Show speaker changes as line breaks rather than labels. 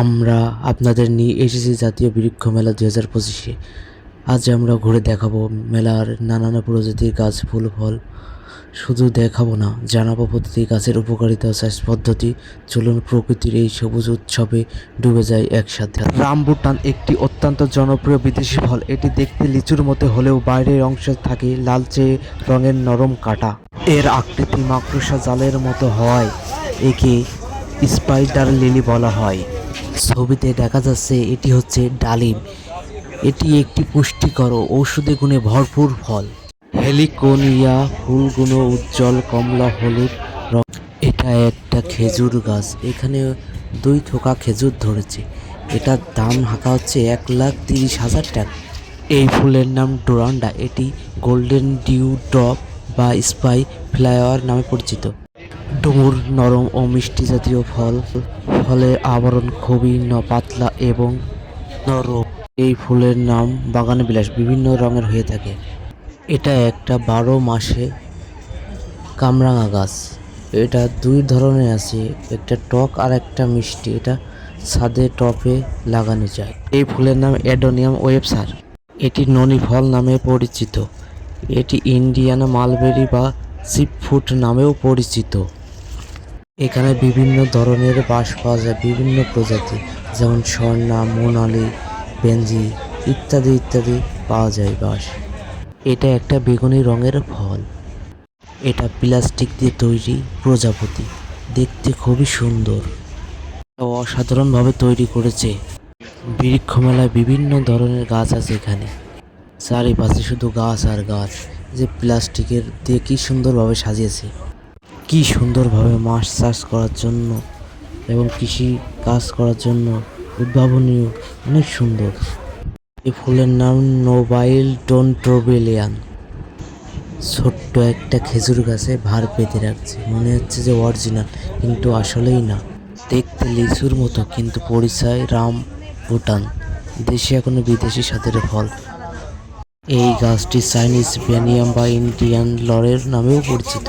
আমরা আপনাদের নিয়ে এসেছি জাতীয় বৃক্ষ মেলা দু হাজার পঁচিশে। আজ আমরা ঘুরে দেখাবো মেলার নানান প্রজাতির গাছ, ফুল, ফল। শুধু দেখাবো না, জানাব প্রতিটি গাছের উপকারিতা চাষ পদ্ধতি। চলুন প্রকৃতির এই সবুজ উৎসবে ডুবে যায় একসাথে। রামবুটান একটি অত্যন্ত জনপ্রিয় বিদেশি ফল। এটি দেখতে লিচুর মতো হলেও বাইরের অংশে থাকে লালচে রঙের নরম কাটা। এর আকৃতি মাকড়সা জালের মতো হয় একে স্পাইডার লিলি বলা হয়। ছবিতে দেখা যাচ্ছে এটি হচ্ছে ডালিম। এটি একটি পুষ্টিকর ঔষধি গুণে ভরপুর ফল। হেলিকোনিয়া ফুলগুলো উজ্জ্বল, কমলা, হলুদ রং। এটা একটা খেজুর গাছ। এখানে দুই থোকা খেজুর ধরেছে। এটার দাম হাঁকা হচ্ছে এক লাখ তিরিশ হাজার টাকা। এই ফুলের নাম ডোরান্ডা। এটি গোল্ডেন ডিউ ড্রপ বা স্পাই ফ্লাওয়ার নামে পরিচিত। ডুমুর নরম ও মিষ্টি জাতীয় ফল, ফলের আবরণ খুবই ন- পাতলা এবং নরম। এই ফুলের নাম বাগান বিলাস, বিভিন্ন রঙের হয়ে থাকে। এটা একটা বারো মাসে কামরাঙা গাছ। এটা দুই ধরনের আছে, একটা টক আর একটা মিষ্টি। এটা ছাদে টপে লাগানো যায়। এই ফুলের নাম অ্যাডোনিয়াম ওয়েবসার। এটি ননি ফল নামে পরিচিত। এটি ইন্ডিয়ান মালবেরি বা সিপ সিপফুড নামেও পরিচিত। এখানে বিভিন্ন ধরনের বাঁশ পাওয়া যায়, বিভিন্ন প্রজাতি। যেমন স্বর্ণা, মোনালি, বেঞ্জি ইত্যাদি ইত্যাদি পাওয়া যায় বাঁশ এটা একটা বেগুনি রঙের ফল। এটা প্লাস্টিক দিয়ে তৈরি প্রজাপতি। দেখতে খুবই সুন্দর। অসাধারণভাবে তৈরি করেছে। বৃক্ষ মেলায় বিভিন্ন ধরনের গাছ আছে এখানে। চারিপাশে শুধু গাছ আর গাছ। যে প্লাস্টিকের দিয়ে কি সুন্দরভাবে সাজিয়েছে। কি সুন্দরভাবে মাছ চাষ করার জন্য এবং কৃষি কাজ করার জন্য উদ্ভাবনীয়, অনেক সুন্দর। এই ফুলের নাম নোবাইল ডন্ট্রোবেলিয়ান। ছোট্ট একটা খেজুর গাছে ভার পেতে রাখছে। মনে হচ্ছে যে অরিজিনাল, কিন্তু আসলেই না। দেখতে লিচুর মতো, কিন্তু পরিচয় রাম ভুটান। দেশে এখনও বিদেশি স্বাদের ফল। এই গাছটি চাইনিজ ব্যানিয়াম বা ইন্ডিয়ান লরের নামেও পরিচিত।